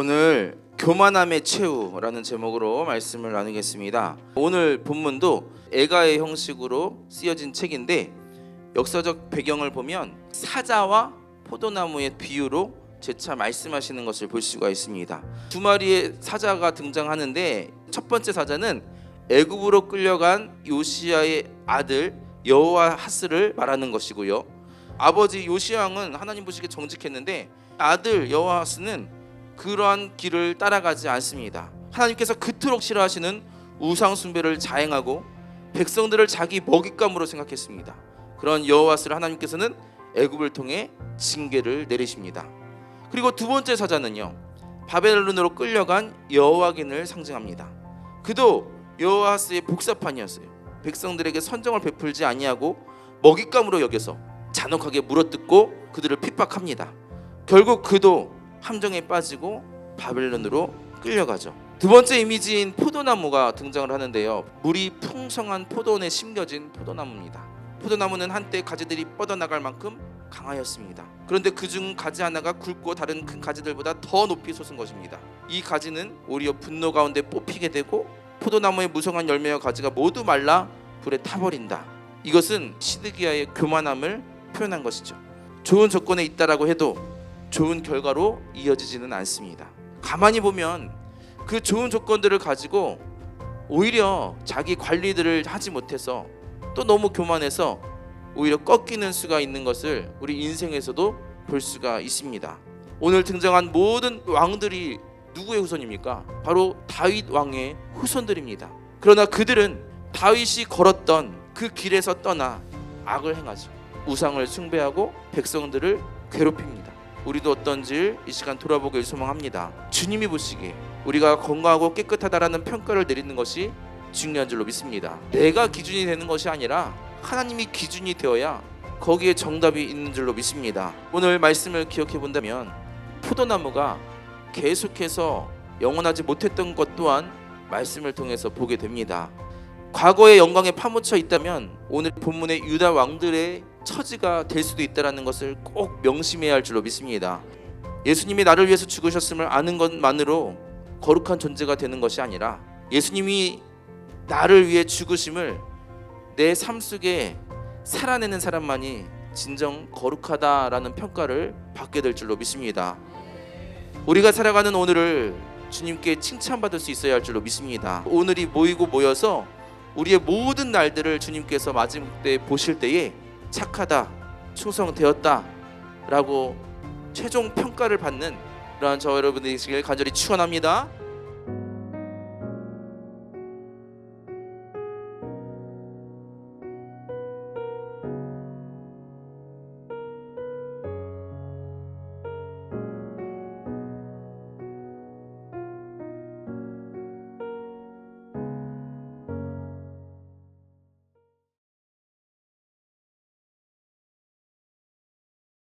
오늘 교만함의 최후라는 제목으로 말씀을 나누겠습니다. 오늘 본문도 애가의 형식으로 쓰여진 책인데 역사적 배경을 보면 사자와 포도나무의 비유로 재차 말씀하시는 것을 볼 수가 있습니다. 두 마리의 사자가 등장하는데 첫 번째 사자는 애굽으로 끌려간 요시야의 아들 여호와 하스를 말하는 것이고요. 아버지 요시왕은 하나님 보시기에 정직했는데 아들 여호와 하스는 그러한 길을 따라가지 않습니다. 하나님께서 그토록 싫어하시는 우상 숭배를 자행하고 백성들을 자기 먹잇감으로 생각했습니다. 그런 여호와스를 하나님께서는 애굽을 통해 징계를 내리십니다. 그리고 두 번째 사자는요. 바벨론으로 끌려간 여호와긴을 상징합니다. 그도 여호와스의 복사판이었어요. 백성들에게 선정을 베풀지 아니하고 먹잇감으로 여겨서 잔혹하게 물어뜯고 그들을 핍박합니다. 결국 그도 함정에 빠지고 바벨론으로 끌려가죠. 두 번째 이미지인 포도나무가 등장을 하는데요. 물이 풍성한 포도원에 심겨진 포도나무입니다. 포도나무는 한때 가지들이 뻗어나갈 만큼 강하였습니다. 그런데 그중 가지 하나가 굵고 다른 큰 가지들보다 더 높이 솟은 것입니다. 이 가지는 오히려 분노 가운데 뽑히게 되고 포도나무의 무성한 열매와 가지가 모두 말라 불에 타버린다. 이것은 시드기야의 교만함을 표현한 것이죠. 좋은 조건에 있다라고 해도 좋은 결과로 이어지지는 않습니다. 가만히 보면 그 좋은 조건들을 가지고 오히려 자기 관리들을 하지 못해서 또 너무 교만해서 오히려 꺾이는 수가 있는 것을 우리 인생에서도 볼 수가 있습니다. 오늘 등장한 모든 왕들이 누구의 후손입니까? 바로 다윗 왕의 후손들입니다. 그러나 그들은 다윗이 걸었던 그 길에서 떠나 악을 행하죠. 우상을 숭배하고 백성들을 괴롭힙니다. 우리도 어떤지 이 시간 돌아보길 소망합니다. 주님이 보시기에 우리가 건강하고 깨끗하다라는 평가를 내리는 것이 중요한 줄로 믿습니다. 내가 기준이 되는 것이 아니라 하나님이 기준이 되어야 거기에 정답이 있는 줄로 믿습니다. 오늘 말씀을 기억해 본다면 포도나무가 계속해서 영원하지 못했던 것 또한 말씀을 통해서 보게 됩니다. 과거의 영광에 파묻혀 있다면 오늘 본문의 유다 왕들의 처지가 될 수도 있다라는 것을 꼭 명심해야 할 줄로 믿습니다. 예수님이 나를 위해서 죽으셨음을 아는 것만으로 거룩한 존재가 되는 것이 아니라 예수님이 나를 위해 죽으심을 내 삶 속에 살아내는 사람만이 진정 거룩하다라는 평가를 받게 될 줄로 믿습니다. 우리가 살아가는 오늘을 주님께 칭찬받을 수 있어야 할 줄로 믿습니다. 오늘이 모이고 모여서 우리의 모든 날들을 주님께서 마지막 때 보실 때에 착하다, 충성되었다 라고 최종 평가를 받는 그러한 저 여러분들이 되시길 간절히 축원합니다.